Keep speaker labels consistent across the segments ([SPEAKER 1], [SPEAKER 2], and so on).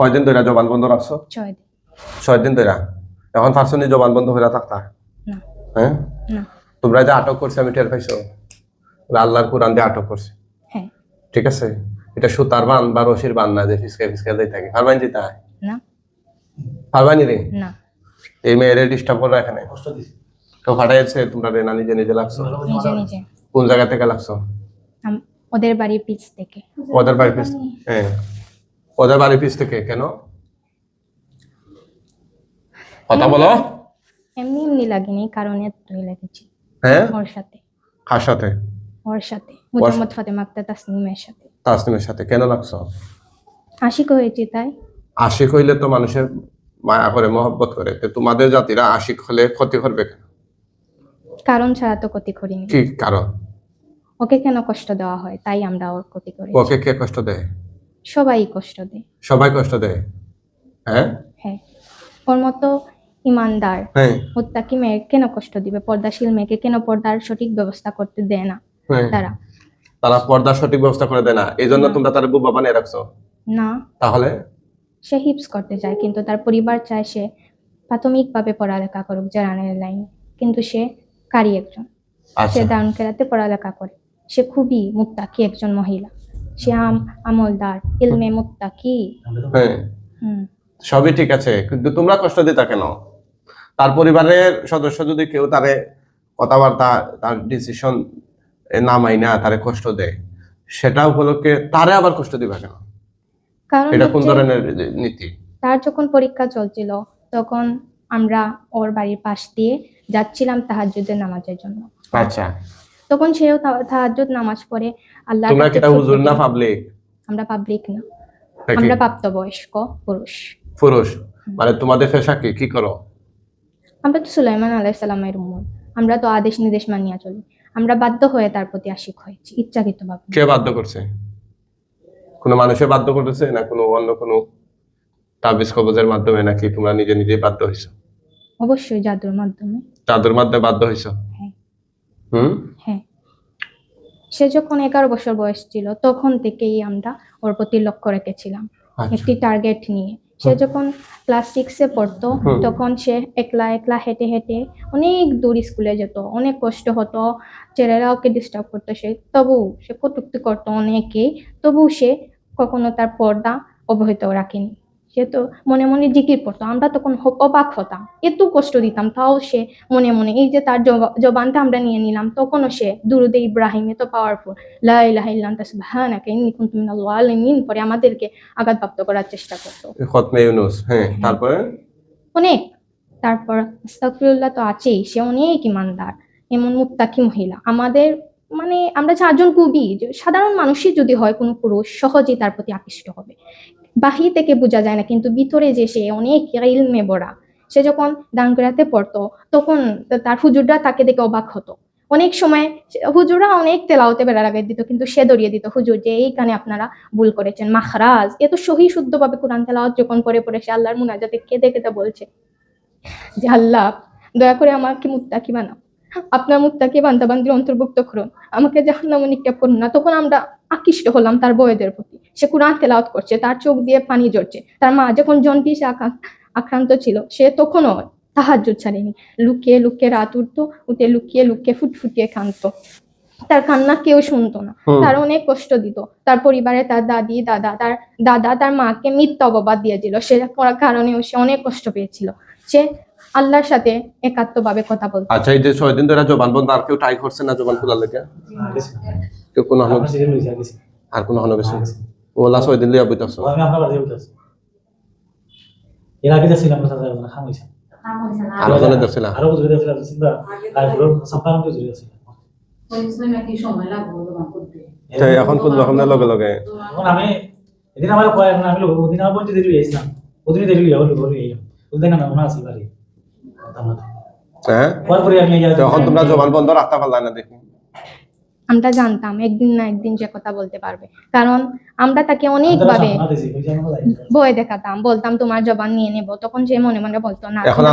[SPEAKER 1] কয়দিন ধরে জবান বন্ধ রাখছো
[SPEAKER 2] ছয় দিন।
[SPEAKER 1] ছয় দিন ধরে এখন পারছনি জবান বন্ধ হয়ে থাকতা? হ্যাঁ তোমরা যে আটক করছে আমি টের পাইছো। আল্লাহর কোরআন দিয়ে আটক করছে
[SPEAKER 2] হ্যাঁ
[SPEAKER 1] ঠিক আছে? এটা সুতার বান বা রশির বান না যে ফিসকে ফিসকে দিয়ে থাকে। ফারবাইন দিতে হয়
[SPEAKER 2] না।
[SPEAKER 1] ফারবাইনি রে
[SPEAKER 2] না।
[SPEAKER 1] এই মেয়েরে ডিস্টার্ব করো এখানে কেউ ফাটাইছে তোমরা রে না নিজে নিজে লাগছো?
[SPEAKER 2] নিজে নিজে।
[SPEAKER 1] কোন জায়গা থেকে লাগছো?
[SPEAKER 2] ওদের বাড়ির পিছ থেকে।
[SPEAKER 1] ওদের বাড়ির পিস হ্যাঁ ওদের বাড়ির পিস থেকে কেন? কথা বলো।
[SPEAKER 2] এমনি এমনি লাগেনি কারণে তুই লেগেছি।
[SPEAKER 1] হ্যাঁ?
[SPEAKER 2] ওর সাথে।
[SPEAKER 1] কার সাথে?
[SPEAKER 2] ওর সাথে। মুজাম্মদ ফাতেমা আক্তার তাসনিমের সাথে।
[SPEAKER 1] তাসনিমের সাথে। কেন লাগছো?
[SPEAKER 2] আশিক হয়েছি তাই।
[SPEAKER 1] আশিক হইলে তো মানুষের মায়া করে মহব্বত করে। তো তোমাদের জাতিরা আশিক হলে ক্ষতি করবে কেন?
[SPEAKER 2] কারণ ছাড়া তো ক্ষতি করিনি।
[SPEAKER 1] কি কারণ?
[SPEAKER 2] ওকে কেন কষ্ট দেওয়া হয়? তাই আমরা ওর ক্ষতি করি
[SPEAKER 1] ওকে কে কষ্ট দেয়?
[SPEAKER 2] সবাই কষ্ট দেয়।
[SPEAKER 1] সবাই কষ্ট দেয়? হ্যাঁ?
[SPEAKER 2] হ্যাঁ। ওর মতো ইমানদার
[SPEAKER 1] হ্যাঁ।
[SPEAKER 2] মুত্তাকি মেয়ে কেন কষ্ট দিবে? পর্দাশীল মেয়েকে কেন পর্দার সঠিক ব্যবস্থা করতে দেয় না
[SPEAKER 1] হ্যাঁ।
[SPEAKER 2] তারা?
[SPEAKER 1] তারা পর্দার সঠিক ব্যবস্থা করে দেয় না। এই জন্য তোমরা তার বুবা বানিয়ে রাখছো?
[SPEAKER 2] না।
[SPEAKER 1] তাহলে?
[SPEAKER 2] সে হিপস করতে চায় কিন্তু তার পরিবার চায় সে প্রাথমিকভাবে পড়ালেখা করুক জারানের লাইন কিন্তু সে কারি একজন। সে
[SPEAKER 1] আচ্ছা
[SPEAKER 2] দারুণ কেরাতে পড়ালেখা করে। সে খুবই মুত্তাকি একজন মহিলা। সে আম আমলদার ইলমে মুত্তাকি।
[SPEAKER 1] হ্যাঁ।
[SPEAKER 2] হুম।
[SPEAKER 1] সবই ঠিক আছে কিন্তু তোমরা কষ্ট দিতা কেন? তার পরিবারের সদস্য যদি কেউ তারে কথাবার্তা তার ডিসিশন না মাইনা তারে কষ্ট দেয় সেটা উপলক্ষে তারে আবার কষ্ট দিবা কেন?
[SPEAKER 2] কারণ
[SPEAKER 1] এটা কোন ধরনের নীতি?
[SPEAKER 2] তার যখন পরীক্ষা চলছিল তখন আমরা ওর বাড়ির পাশ দিয়ে যাচ্ছিলাম তাহাজ্জুদের নামাজের জন্য।
[SPEAKER 1] আচ্ছা।
[SPEAKER 2] তখন সেও তাহাজ্জুদ নামাজ পড়ে। আল্লাহ
[SPEAKER 1] তোমরা কি হুজুর না পাবলিক
[SPEAKER 2] আমরা পাবলিক না। আমরা প্রাপ্তবয়স্ক পুরুষ।
[SPEAKER 1] পুরুষ? মানে তোমাদের পেশা কি? কি করো?
[SPEAKER 2] আমরা তো সুলাইমান আলাইসাল্লামের উম্মত। আমরা তো আদেশ নির্দেশ মানিয়া চলি। আমরা বাধ্য হয়ে তার প্রতি আশিক হয়েছি ইচ্ছাকৃত ভাবে।
[SPEAKER 1] কে বাধ্য করছে? কোনো মানুষে বাধ্য করেছে না কোনো অন্য কোনো তাবিজ কবজের মাধ্যমে নাকি তোমরা নিজে নিজে বাধ্য হয়েছো
[SPEAKER 2] অবশ্যই জাদুর মাধ্যমে।
[SPEAKER 1] তাদের মাধ্যমে বাধ্য হয়েছো
[SPEAKER 2] হ্যাঁ।
[SPEAKER 1] হুম?
[SPEAKER 2] সে যখন এগারো বছর বয়স ছিল তখন থেকেই আমরা ওর প্রতি লক্ষ্য রেখেছিলাম
[SPEAKER 1] আচ্ছা।
[SPEAKER 2] একটি টার্গেট নিয়ে। সে যখন ক্লাস সিক্সে পড়তো তখন সে একলা একলা হেঁটে হেঁটে অনেক দূর স্কুলে যেত অনেক কষ্ট হতো ছেলেরা ওকে ডিস্টার্ব করতো সে তবু সে কটুক্তি করতো অনেকেই তবু সে কখনো তার পর্দা অবহিত রাখেনি। সে তো মনে মনে জিকির পড়তো আমরা তখন অবাক হতাম। এত কষ্ট দিতাম তাও সে মনে মনে এই যে তার জবা- জবানটা আমরা নিয়ে নিলাম তখনও সে দুরুদে ইব্রাহিম এত পাওয়ারফুল লা ইলাহা ইল্লা আনতা সুবহানাকা ইন্নী কুনতু মিনাল জালিমিন পরে আমাদেরকে আঘাতপ্রাপ্ত করার চেষ্টা করতো।
[SPEAKER 1] হ্যাঁ। তারপরে?
[SPEAKER 2] অনেক। তারপর আস্তাগফিরুল্লাহ তো আছেই সে অনেক ইমানদার এমন মুত্তাকি মহিলা। আমাদের মানে আমরা চারজন কবি সাধারণ মানুষই যদি হয় কোনো পুরুষ সহজেই তার প্রতি আকৃষ্ট হবে। বাহি থেকে বোঝা যায় না, কিন্তু ভিতরে যে সে অনেক ইলমে বড়া সে যখন দাঙ্গরাতে পড়তো, তখন তার হুজুররা তাকে দেখে অবাক হতো। অনেক সময় হুজুররা অনেক তেলাওতে বেড়া লাগাই দিত, কিন্তু সে দরিয়ে দিত, হুজুর, যে এইখানে আপনারা ভুল করেছেন, মাখরাজ। এত সহি শুদ্ধভাবে কোরআন তেলাওয়াত যখন করে পড়ে সে আল্লাহর মুনাজাতে কেঁদে কেঁদে বলছে, যে আল্লাহ, দয়া করে আমাকে মুত্তাকি বানাও। আপনার মুত্তাকি বান্দাবান্দির অন্তর্ভুক্ত করুন। আমাকে জাহান্নামে নিক্ষেপ করুন না। তখন আমরা আকৃষ্ট হলাম তার বয়েদের প্রতি। সে কোরআন তেলাওয়াত করছে তার চোখ দিয়ে পানি ঝরছে। তার মা যখন জন্ডিসে আক্রান্ত আক্রান্ত ছিল সে তখনও তাহাজ্জুদ ছাড়েনি। লুকিয়ে লুকিয়ে রাত উঠতো উঠে লুকিয়ে লুকিয়ে ফুটফুটিয়ে কাঁদতো। তার কান্না কেউ শুনতো না। তার অনেক কষ্ট দিত। তার পরিবারে তার দাদি দাদা তার দাদা তার মাকে মিথ্যা অপবাদ দিয়েছিল। সে করার কারণেও সে অনেক কষ্ট পেয়েছিল। সে আল্লাহর সাথে একাত্মভাবে কথা বলতো।
[SPEAKER 1] আচ্ছা এই যে ছয় দিন ধরে জবান বন্ধ আর কেউ ট্রাই করছে না জবান খোলার লেগে? কেউ কোনো হলো? আর কোনো হলো গেছে ওলা ছয় দিন লিয়া বইতাছ?
[SPEAKER 3] আমি আপনার বাড়িতে বলতে এর আগে আপনার সাথে আপনার খাম হয়েছে
[SPEAKER 1] আরও জনে দেখছিলা
[SPEAKER 3] আরও বুঝে দেখছিলাম চিন্তা তারপরে সপ্তাহ আমি জুড়ে আছি
[SPEAKER 1] তাই এখন কোন রকমের লগে লগে?
[SPEAKER 3] এখন আমি এদিন আমার কয় এখন আমি লোক ওদিন আমার বলতে আইছিলাম ওদিনই দেখলি আমার লোক বলি এই ওদিন না মনে আছে বাড়ি।
[SPEAKER 1] হ্যাঁ?
[SPEAKER 3] পরে আমি
[SPEAKER 1] এখন তোমরা জবান বন্ধ রাখতে পারলা না দেখি।
[SPEAKER 2] আমরা জানতাম একদিন না একদিন যে কথা বলতে পারবে। কারণ আমরা তাকে অনেকভাবে বয়ে দেখাতাম বলতাম তোমার জবান নিয়ে নেব। তখন সে মনে মনে বলতো না
[SPEAKER 1] এখন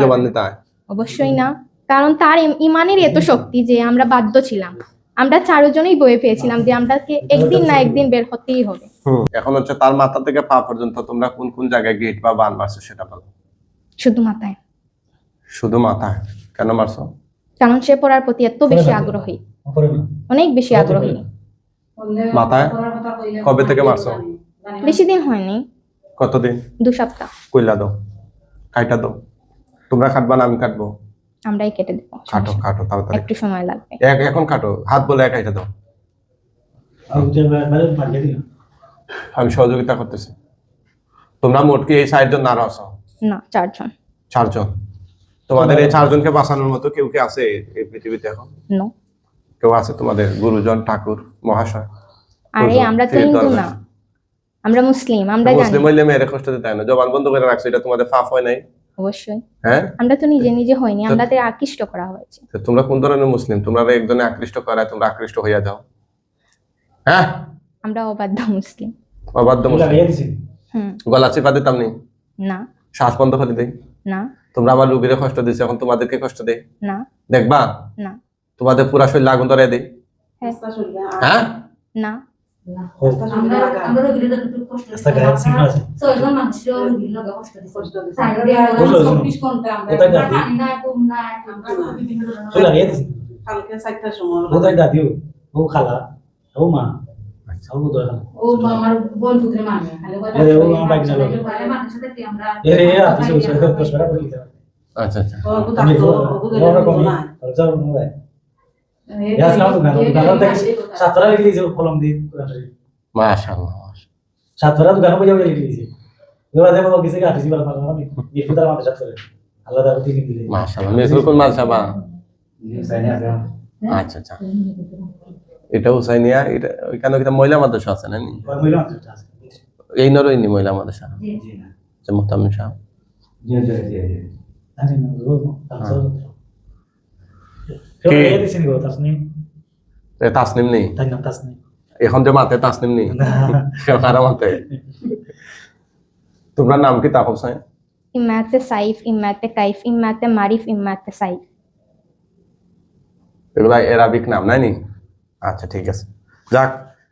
[SPEAKER 1] জবান নিতে
[SPEAKER 2] অবশ্যই না। কারণ তার ইমানের এত শক্তি যে আমরা বাধ্য ছিলাম। আমরা চারজনেই বয়ে পেয়েছিলাম যে আমরাকে একদিন না একদিন বের হতেই হবে।
[SPEAKER 1] হুম। এখন হচ্ছে তার মাথা থেকে পা পর্যন্ত তোমরা কোন কোন জায়গায় গেট বা বান মারছো সেটা বলো।
[SPEAKER 2] শুধু মাথায়।
[SPEAKER 1] শুধু মাথায়। কেন মারছো?
[SPEAKER 2] কারণ সে পড়ার প্রতি এত বেশি আগ্রহী। অনেক বেশি আগ্রহী।
[SPEAKER 1] মাথায়? কবে থেকে মারছো?
[SPEAKER 2] বেশি দিন হয়নি।
[SPEAKER 1] কতদিন?
[SPEAKER 2] দু সপ্তাহ।
[SPEAKER 1] কইলা দাও। কাইটা দাও। তোমরা কাটবা না আমি কাটবো?
[SPEAKER 2] আমরাই কেটে দেবো।
[SPEAKER 1] কাটো কাটো তাড়াতাড়ি।
[SPEAKER 2] একটু সময় লাগবে।
[SPEAKER 1] এক এখন কাটো হাত বলে এক কাইটা দাও। আমি সহযোগিতা করতেছি। তোমরা মোট কি এই চারজন আরও আছো?
[SPEAKER 2] না চারজন।
[SPEAKER 1] চারজন। তোমাদের এই চারজনকে বাঁচানোর মতো কেউ কি আছে এই পৃথিবীতে এখন?
[SPEAKER 2] নো
[SPEAKER 1] কেউ আছে তোমাদের গুরুজন ঠাকুর মহাশয়?
[SPEAKER 2] আরে আমরা তো হিন্দু না। আমরা মুসলিম আমরা জানি।
[SPEAKER 1] মুসলিম হইলে মেয়েরে কষ্ট দিতে হয় না। জবান বন্ধ করে রাখছো এটা তোমাদের পাপ হয় নাই?
[SPEAKER 2] অবশ্যই।
[SPEAKER 1] হ্যাঁ?
[SPEAKER 2] আমরা তো নিজে নিজে হয়নি আমাদের আকৃষ্ট করা হয়েছে।
[SPEAKER 1] তো তোমরা কোন ধরনের মুসলিম? তোমরা একজনে আকৃষ্ট করায় তোমরা আকৃষ্ট হইয়া যাও। হ্যাঁ?
[SPEAKER 2] আমরা অবাধ্য মুসলিম।
[SPEAKER 1] অবাধ্য মুসলিম। গলা চিপা দিতাম নি?
[SPEAKER 2] না।
[SPEAKER 1] শ্বাস বন্ধ করে দিই
[SPEAKER 2] না।
[SPEAKER 1] তোমরা আমার রুগীরে কষ্ট দিচ্ছ এখন তোমাদেরকে কষ্ট দেই।
[SPEAKER 2] না।
[SPEAKER 1] দেখবা?
[SPEAKER 2] না।
[SPEAKER 1] তোমাদের পুরা শরীর আগুন ধরে দিই হ্যাঁ?
[SPEAKER 2] না।
[SPEAKER 3] খালা ও মা।
[SPEAKER 4] মানে
[SPEAKER 3] দিতে
[SPEAKER 1] আচ্ছা আচ্ছা।
[SPEAKER 3] সাতরা লিখে দিয়েছে কলম দিয়ে
[SPEAKER 1] মাশাআল্লাহ
[SPEAKER 3] সাতরা দোকান বইয়া বইয়া লিখে দিয়েছে ওরা দেখো কিছু কে আপিসি বালা বালা আমি বিফুদার আমাদের সাথে আল্লাহ তাআলা তিন দিলে।
[SPEAKER 1] মাশাআল্লাহ। মিসুল কোন মালসাবা আচ্ছা আচ্ছা। এটা হুসাইনিয়া এটা ওইখানে মহিলা মাদ্রাসা আছে না নি?
[SPEAKER 3] মহিলা আছে।
[SPEAKER 1] এই নরই নি মহিলা মাদ্রাসা যে মুহতামিম সাহেব
[SPEAKER 3] জানি না ও তাছাড়া
[SPEAKER 1] কে?
[SPEAKER 3] কে দিছেন গো তাসনি
[SPEAKER 1] এ তাসনিম নেই
[SPEAKER 3] তাই না তাসনি
[SPEAKER 1] এখন যে মাতে তাসনিম নেই কারা মাতে তোমরা নাম কি তাকব সাই
[SPEAKER 2] ইমাতে সাইফ ইমাতে কাইফ ইমাতে মারিফ ইমাতে সাইফ
[SPEAKER 1] এগুলা এরাবিক নাম নাই নি আচ্ছা ঠিক আছে। যাক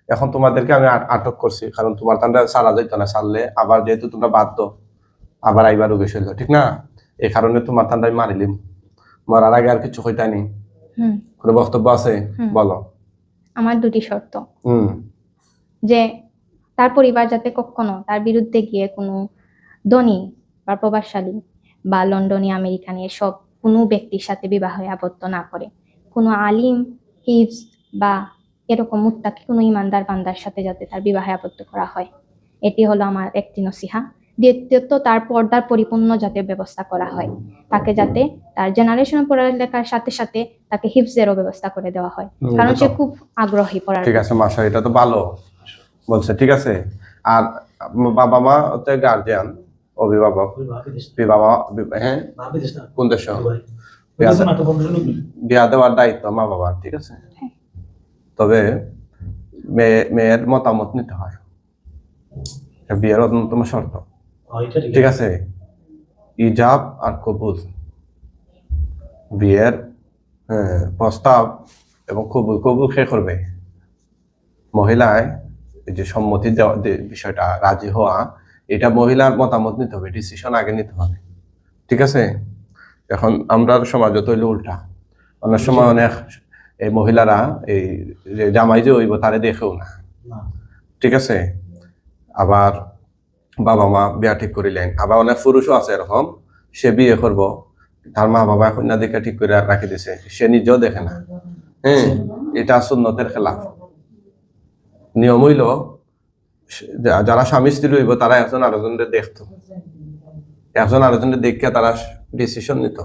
[SPEAKER 1] এখন তোমাদেরকে আমি আটক করছি কারণ তোমার তান্ডা সারা যাইত না সারলে আবার যেহেতু তোমরা বাধ্য আবার আইবার রোগে শৈল ঠিক না? এই কারণে তোমার তান্ডা আমি মারিলিম। মরার আগে আর কিছু হইতানি। কোনো বক্তব্য আছে? বলো।
[SPEAKER 2] আমার দুটি শর্ত। যে তার পরিবার যাতে কখনো তার বিরুদ্ধে গিয়ে কোনো ধনী বা প্রভাবশালী বা লন্ডনী আমেরিকানি এসব কোনো ব্যক্তির সাথে বিবাহে আবদ্ধ না করে কোনো আলিম হিফজ বা এরকম মুত্তাকি কোনো ইমানদার বান্দার সাথে যাতে তার বিবাহে আবদ্ধ করা হয়। এটি হলো আমার একটি নসিহা। দ্বিতীয়ত তার পর্দার পরিপূর্ণ যাতে ব্যবস্থা করা হয়। তাকে যাতে তার জেনারেশন পড়ালেখার সাথে সাথে তাকে হিফজেরও ব্যবস্থা করে দেওয়া হয়। কারণ সে খুব আগ্রহী পড়ার
[SPEAKER 1] ঠিক আছে মাসা এটা তো ভালো বলছে ঠিক আছে? আর বাবা মা হচ্ছে গার্জিয়ান অভিভাবক।
[SPEAKER 3] ওই ভাবি দেশ
[SPEAKER 1] বিবাহ বি- হ্যাঁ? কোন দেশ? বিয়া দেওয়ার দায়িত্ব মা বাবার ঠিক আছে? তবে মেয়ে মেয়ের মতামত নিতে হয়। বিয়ের অন্যতম শর্ত। ঠিক আছে। ইজাব আর কবুল। বিয়ের প্রস্তাব এবং কবুল। কবুল কে করবে? মহিলায় যে সম্মতি দেওয়া বিষয়টা রাজি হওয়া এটা মহিলার মতামত নিতে হবে ডিসিশন আগে নিতে হবে। ঠিক আছে? এখন আমরা সমাজে তো হইল উল্টা। অনেক সময় অনেক এই মহিলারা এই জামাই যে হইব তারে দেখেও না। ঠিক আছে? আবার বাবা মা বিয়া ঠিক করিলেন। আবার অনেক পুরুষও আছে এরকম, সে বিয়ে করব। তার মা বাবা কন্যা দিকে ঠিক করে রাখি দিছে। সে নিজেও দেখে না। হ্যাঁ এটা সুন্নতের খেলাফ। নিয়ম হইল যারা স্বামী স্ত্রী হইব, তারা একজন আরেকজনের দেখতো। একজন আরেকজনের দেখে তারা ডিসিশন নিত,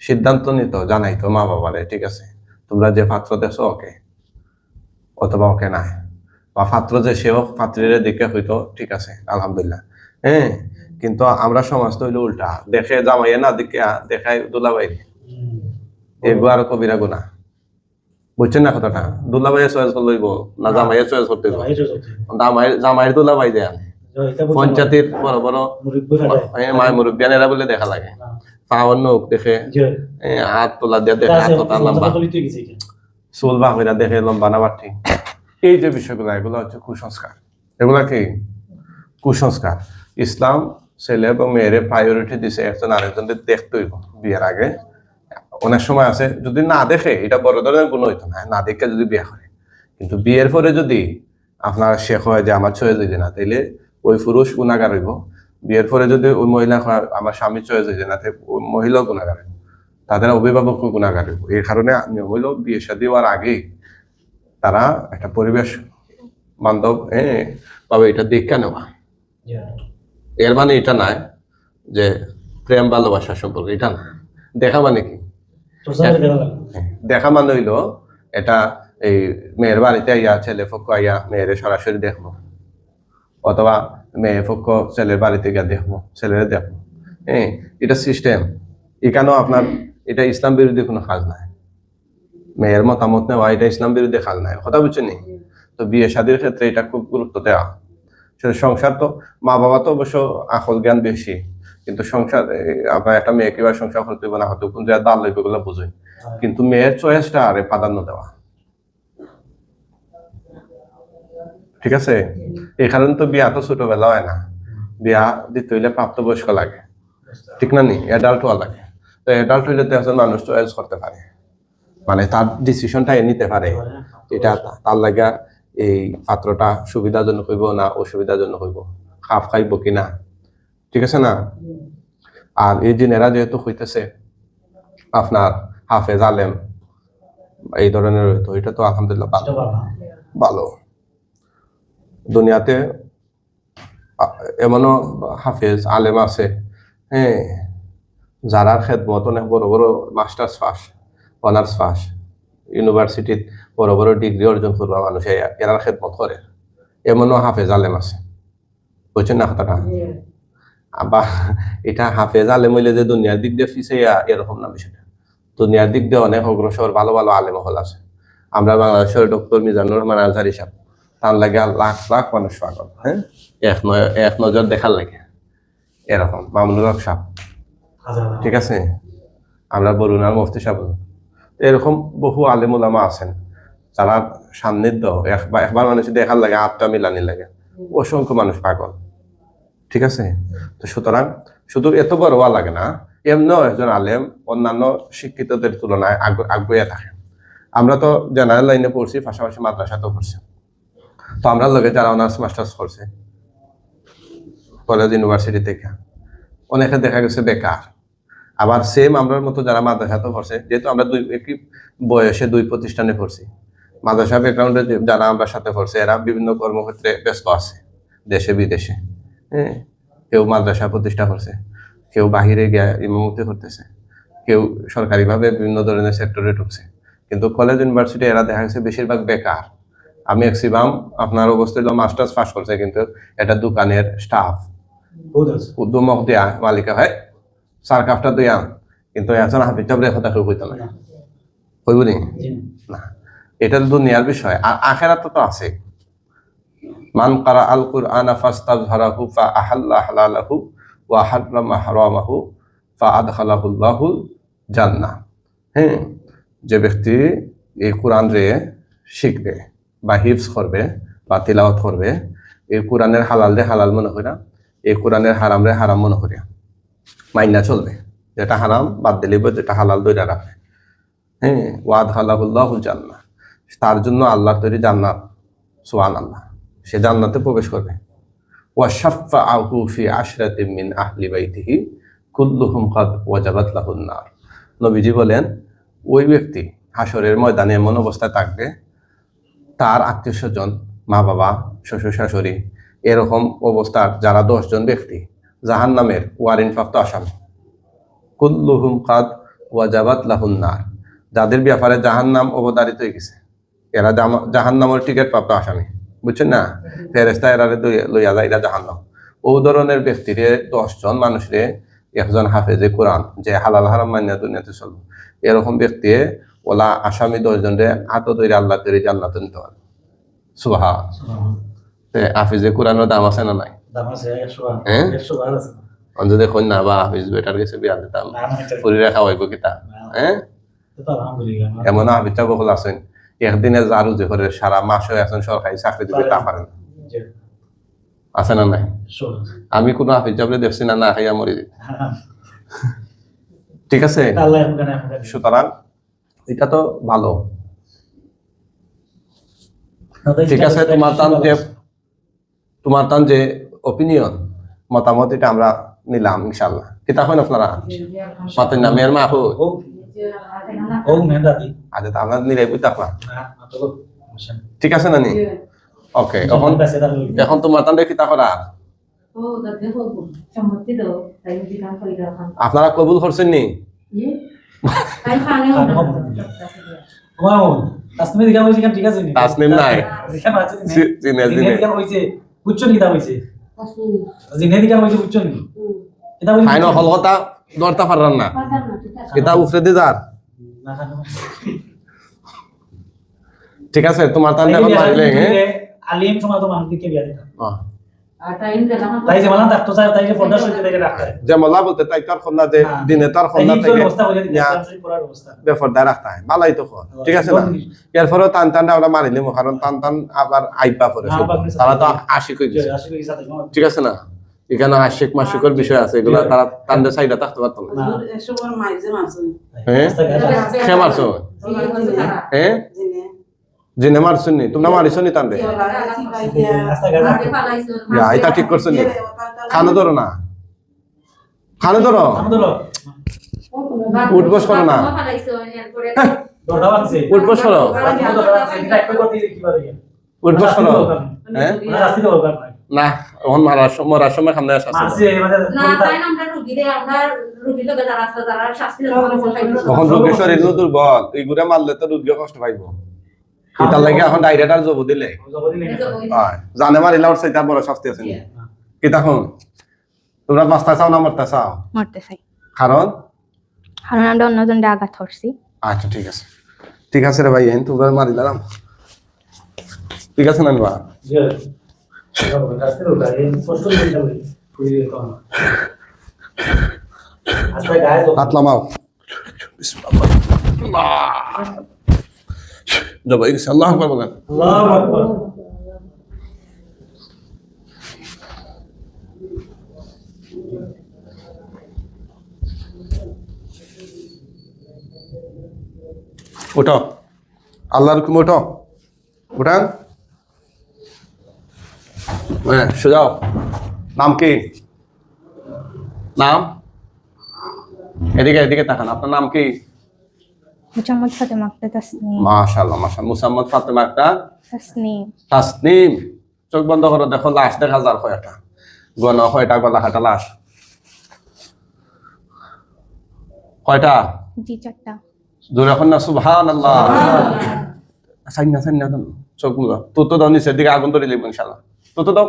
[SPEAKER 1] সিদ্ধান্ত নিত, জানাইতো মা বাবারে, ঠিক আছে, তোমরা যে পাত্র দেখছ, ওকে। অথবা ওকে না। বা পাত্র যে সেও পাত্রীর দিকে হইতো ঠিক আছে আলহামদুলিল্লাহ। হ্যাঁ কিন্তু আমরা সমাজ তো হইল উল্টা। দেখে জামাইয়ে না দিকে দেখায় দুলাবাই এগুলো আরও কবিরা গুণা। বুঝছেন না কথাটা? দুলাবাইয়ে চয়েস করলে হইব না জামাইয়ে চয়েস করতে জামাইয়ের জামাইয়ের দুলাবাই দেয় পঞ্চায়েতের বড় বড় মায় মুরব্বিয়ানেরা বলে দেখা লাগে। পাওয়ার নোক দেখে। হাত তোলা দিয়ে দেখে হাত তোলা লম্বা। চুল বা দেখে লম্বা না বাটি এই যে বিষয়গুলো, এগুলো হচ্ছে কুসংস্কার। এগুলা কি? কুসংস্কার। ইসলাম ছেলে এবং মেয়েরে প্রায়োরিটি দিছে একজন আরেকজনকে দেখতে হইব বিয়ের আগে। অনেক সময় আছে, যদি না দেখে, এটা বড় ধরনের গুণ হইতো না না দেখে যদি বিয়ে করে। কিন্তু বিয়ের পরে যদি আপনার শেখ হয় যে, আমার চয়েস যদি না তাইলে ওই পুরুষ গুণাগার হইব। বিয়ের পরে যদি ওই মহিলা আমার স্বামী চয়েস যদি না তাই ওই মহিলাও গুণাগার হইব। তাদের অভিভাবক গুণাগার হইব। এই কারণে হইল বিয়ে শাদী হওয়ার আগেই তারা একটা পরিবেশ বান্ধব হ্যাঁ তবে এটা দীক্ষা নেওয়া। এর মানে এটা নয় যে প্রেম ভালোবাসা সম্পর্ক এটা না। দেখা মানে কি?
[SPEAKER 3] সাথে দেখা
[SPEAKER 1] মানে হইল এটা এই মেয়ের বাড়িতে আইয়া ছেলে পক্ষ আইয়া মেয়েরে সরাসরি দেখব। অথবা মেয়ে পক্ষ ছেলের বাড়িতে গিয়ে দেখব ছেলেরে দেখব। হ্যাঁ এটা সিস্টেম এখানেও আপনার এটা ইসলাম বিরোধী কোনো কাজ নাই। মেয়ের মতামত নেওয়া এটা ইসলাম বিরুদ্ধে খাল নাই কথা বুঝছেন তো বিয়ে শাদীর ক্ষেত্রে এটা খুব গুরুত্ব দেওয়া সেটা সংসার তো মা বাবা তো অবশ্য আকল জ্ঞান বেশি কিন্তু সংসার আপনার একটা মেয়ে কীভাবে সংসার করতে না হতে কোন জায়গায় দাল লাগবে ওগুলো বুঝুই কিন্তু মেয়ের চয়েসটা আরে প্রাধান্য দেওয়া। ঠিক আছে? এই কারণে তো বিয়া তো ছোটবেলা হয় না। বিয়া দিতে হইলে প্রাপ্তবয়স্ক লাগে। ঠিক না নি? অ্যাডাল্ট হওয়া লাগে। তো অ্যাডাল্ট হইলে তো একজন মানুষ চয়েস করতে পারে। মানে তার ডিসিশনটা নিতে পারে। এটা তার লাগা এই পাত্রটা সুবিধাজনক হইব না অসুবিধাজনক হইব? খাপ খাইব কি না? ঠিক আছে না? আর এই জিনেরা যেহেতু হইতেছে আপনার হাফেজ আলেম এই ধরনের হইতো এটা তো আলহামদুলিল্লাহ ভালো।
[SPEAKER 3] ভালো।
[SPEAKER 1] দুনিয়াতে এমনও হাফেজ আলেম আছে হ্যাঁ যারা খেদমত অনেক বড় বড় মাস্টার্স পাস অনার্স পাস। ইউনিভার্সিটিত বড় বড় ডিগ্রি অর্জন করবা মানুষ এরার খেদমত করে। এমনও হাফেজ আলেম আছে। বুঝছেন না কথাটা? আবার এটা হাফেজ আলেম হইলে যে দুনিয়ার দিক দিয়ে ফিসে এরকম না বিষয়টা। দুনিয়ার দিক দিয়ে অনেক অগ্রসর ভালো ভালো আলেম হল আছে। আমরা বাংলাদেশের ডক্টর মিজানুর রহমান আজহারি সাহেব তার লাগে লাখ লাখ মানুষ পাগল হ্যাঁ? এক নয় এক নজর দেখার লাগে। এরকম মামুনুল হক সাহেব। ঠিক আছে? আমরা বরুণার মুফতি সাহেব। এরকম বহু আলেম ওলামা আছেন। যারা সান্নিধ্য একবার একবার মানুষ দেখার লাগে, আটটা মিলানি লাগে। অসংখ্য মানুষ পাগল। ঠিক আছে? তো সুতরাং শুধু এত বড় হওয়া লাগে না, এমনিও একজন আলেম অন্যান্য শিক্ষিতদের তুলনায় আগ- আগ্রহে থাকে। আমরা তো জেনারেল লাইনে পড়ছি, পাশাপাশি মাদ্রাসাতেও পড়ছি। তো আমরা লগে যারা অনার্স মাস্টার্স করছে কলেজ ইউনিভার্সিটি থেকে, অনেকে দেখা গেছে বেকার। আবার সেম আমরার মতো যারা মাদ্রাসাতে পড়ছে যেহেতু আমরা দুই একই বয়সে দুই প্রতিষ্ঠানে পড়ছি। মাদ্রাসা ব্যাকগ্রাউন্ডে যারা আমরা সাথে পড়ছে এরা বিভিন্ন কর্মক্ষেত্রে ব্যস্ত আছে দেশে বিদেশে। হ্যাঁ কেউ মাদ্রাসা প্রতিষ্ঠা করছে কেউ বাহিরে গিয়ে ইমামতি করতেছে কেউ সরকারিভাবে বিভিন্ন ধরনের সেক্টরে ঢুকছে। কিন্তু কলেজ ইউনিভার্সিটি এরা দেখা গেছে বেশিরভাগ বেকার। আমি ম্যাক্সিমাম আপনার অবস্থা হলো মাস্টার্স পাস করছে কিন্তু এটা দোকানের স্টাফ উদ্যমক দিয়া মালিকা হয় চার কাপটা দিয়া কিন্তু এজন হাফিজ চাবরে কথা কেউ কইতে না কইব নি না। এটা তো দুনিয়ার বিষয় আর আখেরাতে তো আছে। মান কারা আল কুরআন ফাস্তাযহারাহু ফা আহাল্লা হালালাহু ওয়া হাররামা হারামাহু ফা আদখালাহুল্লাহুল জান্নাহ হ্যাঁ যে ব্যক্তি এই কোরআন রে শিখবে বা হিফজ করবে বা তিলাওয়াত করবে এই কোরআনের হালাল রে হালাল মনে করিয়া এই কোরআনের হারাম রে হারাম মনে করিয়া মাইনা চলবে। যেটা হারাম, বাদ দিলিব যেটা হালাল দইরা রাখবে হ্যাঁ ওয়াদ হালাহুল্লাহুল জান্নাহ। তার জন্য আল্লাহর তৈরি জান্নাত সুবহান আল্লাহ সে জান্নাতে প্রবেশ করবে। ওয়াশাফা আহু ফি আশরাতিন মিন আহলি বাইতিহি, কুল্লুহুম কাদ ওয়াজাবাত লাহুন নার। নবীজি বলেন, ওই ব্যক্তি হাসরের ময়দানে এমন অবস্থায় থাকবে, তার আত্মীয় স্বজন মা বাবা শ্বশুর শাশুড়ি এরকম অবস্থার যারা দশজন ব্যক্তি জাহান নামের ওয়ারেন্টপ্রাপ্ত আসামি। কুল্লুহুম কাদ ওয়াজাবাত লাহুন নার। যাদের ব্যাপারে জাহান নাম অবদারিত হয়ে গেছে, এরা জাহান নামের টিকিট প্রাপ্ত আসামি, বুঝছেন না? ফেরেস্তা দই- লইয়া যায়, এরা জাহান নাম ও ধরনের ব্যক্তিরে দশজন মানুষরে একজন হাফেজে কোরআন, যে হালাল হারাম মান্যা দুনিয়াতে চলবে। এরকম ব্যক্তি ওলা আসামি দশজন রে হাত ধরে আল্লাহ তৈরি জান্নাত নিতে পারে সুহা হাফিজে কোরআনের দাম আছে না নাই? হ্যাঁ? দেখুন না বা হাফিজ বেটার কাছে বিয়া দিতাম খাওয়াইব কিতা হ্যাঁ এমন বহুল আছেন একদিনে জারু যে করে সারা মাস হয়ে আছেন সরকারি চাকরি দিবে তা পারেন আছে না নাই আমি কোনো হাফিজ জাবরে দেখছি না না খাইয়া মরি ঠিক আছে? সুতরাং এটা তো ভালো ঠিক আছে তোমার তান যে তোমার তান যে অপিনিয়ন মতামত এটা আমরা নিলাম ইনশাল্লাহ কিতা হয় আপনারা? মাতেন না মেয়ের মা হো
[SPEAKER 3] ও ও মেহদাদি
[SPEAKER 1] আজ তো আমরা নিলে বুঝতে
[SPEAKER 3] তো।
[SPEAKER 1] ঠিক আছে না নি? ওকে এখন। এখন কিতা করা
[SPEAKER 4] ও দাদে হব সম্মতি দাও তাই দিলাম কই দাও
[SPEAKER 1] আপনারা কবুল করছেন নি?
[SPEAKER 3] তাসমিম
[SPEAKER 1] নাই। জিনে
[SPEAKER 3] জিনে হইছে
[SPEAKER 1] ফাইন হল কথা দরতা পারলাম না। এটা উফরে দি যার ঠিক আছে তোমার তাহলে এখন
[SPEAKER 3] আলিম সময় তো দিকে বিয়া দিতাম যে
[SPEAKER 1] মলা বলতে তাই তার খন্না যে
[SPEAKER 3] হ্যাঁ।
[SPEAKER 1] দিনে তার খন্না থেকে বেফরদায় রাখতে হয়। ভালাই তো কর ঠিক আছে না? এরপরেও টান টান আমরা মারিলে কারণ টান টান আবার আইপা পরে
[SPEAKER 3] হ্যাঁ,
[SPEAKER 1] তারা তো। আশিক হয়ে গেছে ঠিক আছে না? এখানে আশিক মাসিকের বিষয় আছে এগুলো তারা টান্ডে সাইডে থাকতে পারতো না। হ্যাঁ? হ্যাঁ?
[SPEAKER 4] জিনে
[SPEAKER 1] জিনে মারছো নি তোমরা মারিছো নি টান্ডে এটা ঠিক করছ নি খানো ধরো না খানো ধরো উঠবস করো না। উঠবস করো? উঠবস করো। হ্যাঁ। না এখন মারার সময় মরার সময় সামনে আসা তখন রোগীর শরীর দুর্বল এইগুলা মারলে তো রোগী কষ্ট পাইব এটার লাগে এখন ডাইরেক্ট আর জব দিলে। হয়। জানে মারিলে ওর সেটা বড় শাস্তি আছে কি তখন তোমরা বাঁচতে চাও না মরতে চাও?
[SPEAKER 2] মরতে চাই।
[SPEAKER 1] কারণ
[SPEAKER 2] কারণ আমরা অন্যজনকে আঘাত ধরছি
[SPEAKER 1] আচ্ছা ঠিক আছে। ঠিক আছে রে ভাই এন তোমরা মারি দিলাম ঠিক আছে না বা
[SPEAKER 3] জি। রাস্তায়
[SPEAKER 1] জবাই গেছে আল্লাহ আকবার বলেন। উঠো আল্লাহর হুকুম উঠো উঠান হ্যাঁ সোজাও নাম কি? নাম? এদিকে এদিকে তাকান। আপনার নাম কি?
[SPEAKER 2] মুচাম্মদ ফাতেমা আক্তার তাসনিম।
[SPEAKER 1] মাশাআল্লাহ মাশাআল্লাহ। মুসাম্মদ ফাতেমা একটা
[SPEAKER 2] তাসনিম।
[SPEAKER 1] তাসনিম। চোখ বন্ধ করো দেখো লাশ দেখা যার কয়টা। গণ কয়টা গলা কাটা লাশ। কয়টা?
[SPEAKER 2] জি চারটা।
[SPEAKER 1] জোরে এখন না সুবহান আল্লাহ সাইন সাইন। চোখ মুলো। তো তো দাও নিচের দিকে আগুন ধরে লিখব ইনশাল্লাহ তো তো দাও।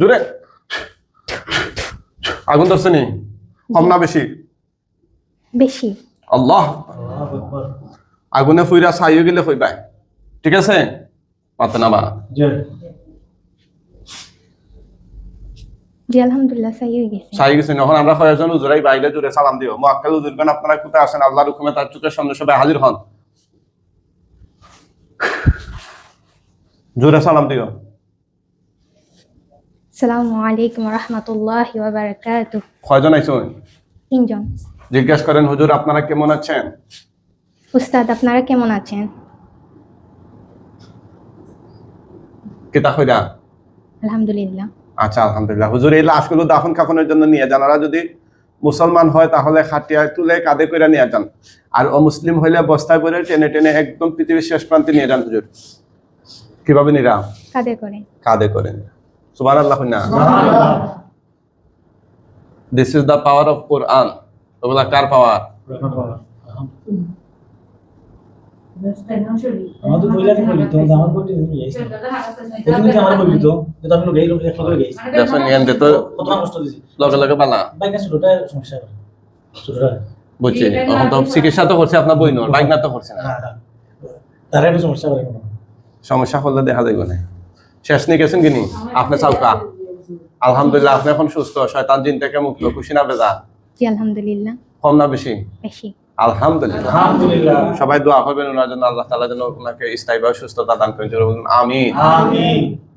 [SPEAKER 1] জোরে আগুন ধরছে নি? কম না বেশি?
[SPEAKER 2] বেশি।
[SPEAKER 1] আল্লাহ। আগুনে ফুইরা ছাইও গেলে হইবাই ঠিক আছে? মাতে নামা।
[SPEAKER 3] জি।
[SPEAKER 2] আলহামদুলিল্লাহ সাই হয়ে গেছে।
[SPEAKER 1] ছাই গেছে। এখন আমরা কয়েকজন উজুরাই বাইরে জুড়ে সালাম দিও। মোয়াক্কেল উজুরগণ আপনারা কোথায় আছেন? আল্লাহর হুকুমে তার চোখের সামনে সবাই হাজির হন। জোরে সালাম দিও।
[SPEAKER 2] আসসালামু আলাইকুম রহমতুল্লাহ ওয়াবারাকাতুহ
[SPEAKER 1] কয়জন আইসুন
[SPEAKER 2] তিনজন।
[SPEAKER 1] জিজ্ঞেস করেন হুজুর আপনারা কেমন আছেন?
[SPEAKER 2] উস্তাদ আপনারা কেমন আছেন?
[SPEAKER 1] কিতা কইরা
[SPEAKER 2] আলহামদুলিল্লাহ।
[SPEAKER 1] আচ্ছা আলহামদুলিল্লাহ। হুজুর এই লাশগুলো দাফন কাফনের জন্য নিয়ে যান। ওরা যদি মুসলমান হয় তাহলে খাটিয়ায় তুলে কাঁধে করে নিয়ে যান। আর অমুসলিম হইলে বস্তায় করে টেনে টেনে একদম পৃথিবীর শেষ প্রান্তে নিয়ে যান হুজুর। কীভাবে নিরা?
[SPEAKER 2] কাদের করে।
[SPEAKER 1] কাঁধে করেন সুবান আল্লাহ না?
[SPEAKER 3] সুবহানাল্লাহ।
[SPEAKER 1] This is the power of Quran ওগুলা কার পাওয়ার
[SPEAKER 3] আমার তো বইলা দিন বলি তো আমার বইটি দিন যাইছে প্রতিদিন কি আমার বলি তো? যেটা আমি লোক এই লোক একলা করে গেছি।
[SPEAKER 1] দেখুন ইয়ান দে তো
[SPEAKER 3] কত কষ্ট দিছি।
[SPEAKER 1] লগে লগে বালা
[SPEAKER 3] বাইক না ছোটটা সমস্যা
[SPEAKER 1] বুঝছি। এখন তো চিকিৎসা তো করছে আপনার বই নয় বাইক না তো করছে না।
[SPEAKER 3] তার একটু সমস্যা করে কোনো।
[SPEAKER 1] সমস্যা হলে দেখা যাইব না। শেষ নিয়ে গেছেন কিনি? আপনি চাউকা। আলহামদুলিল্লাহ আপনি এখন সুস্থ শয়তান জিন থেকে মুক্ত খুশি না বেজা
[SPEAKER 2] জি আলহামদুলিল্লাহ।
[SPEAKER 1] কম না বেশি?
[SPEAKER 2] বেশি।
[SPEAKER 1] আলহামদুলিল্লাহ।
[SPEAKER 3] আলহামদুলিল্লাহ।
[SPEAKER 1] সবাই দোয়া করবেন ওনার জন্য আল্লাহ তাআলা যেন ওনাকে স্থায়ী সুস্থতা দান করেন জোরে বলুন আমিন।
[SPEAKER 3] আমিন।